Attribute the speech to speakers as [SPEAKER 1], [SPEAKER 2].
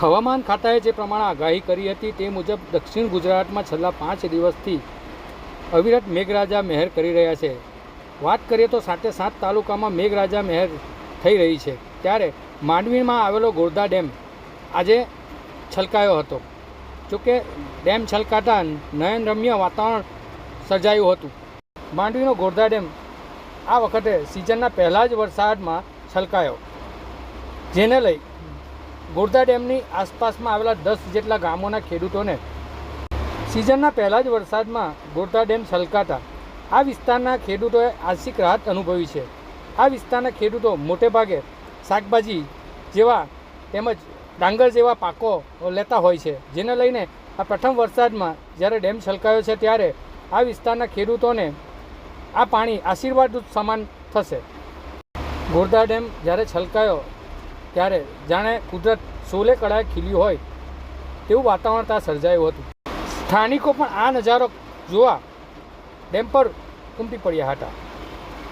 [SPEAKER 1] હવામાન ખાતાએ જે પ્રમાણે આગાહી કરી હતી તે મુજબ દક્ષિણ ગુજરાતમાં છેલ્લા પાંચ દિવસથી અવિરત મેઘરાજા મહેર કરી રહ્યા છે. વાત કરીએ તો સાતે સાત તાલુકામાં મેઘરાજા મહેર થઈ રહી છે. ત્યારે માંડવીમાં આવેલો ગોરધા ડેમ આજે છલકાયો હતો. જોકે ડેમ છલકાતા નયનરમ્ય વાતાવરણ સર્જાયું હતું. માંડવીનો ગોરધા ડેમ આ વખતે સિઝનના પહેલાં જ વરસાદમાં છલકાયો. જેને લઈ ગોરધા ડેમની આસપાસમાં આવેલા દસ જેટલા ગામોના ખેડૂતોને સિઝનના પહેલા જ વરસાદમાં ગોરધા ડેમ છલકાતા. આ વિસ્તારના ખેડૂતોએ આર્થિક રાહત અનુભવી છે. આ વિસ્તારના ખેડૂતો મોટે ભાગે શાકભાજી જેવા તેમજ ડાંગર જેવા પાકો લેતા હોય છે. જેને લઈને આ પ્રથમ વરસાદમાં જ્યારે ડેમ છલકાયો છે ત્યારે આ વિસ્તારના ખેડૂતોને આ પાણી આશીર્વાદ સમાન થશે. ગોરધા ડેમ જ્યારે છલકાયો ત્યારે જાણે કુદરત સોલે કળાએ ખીલ્યું હોય તેવું વાતાવરણ ત્યાં સર્જાયું હતું. સ્થાનિકો પણ આ નજારો જોવા ડેમ પર ઉમટી પડ્યા હતા.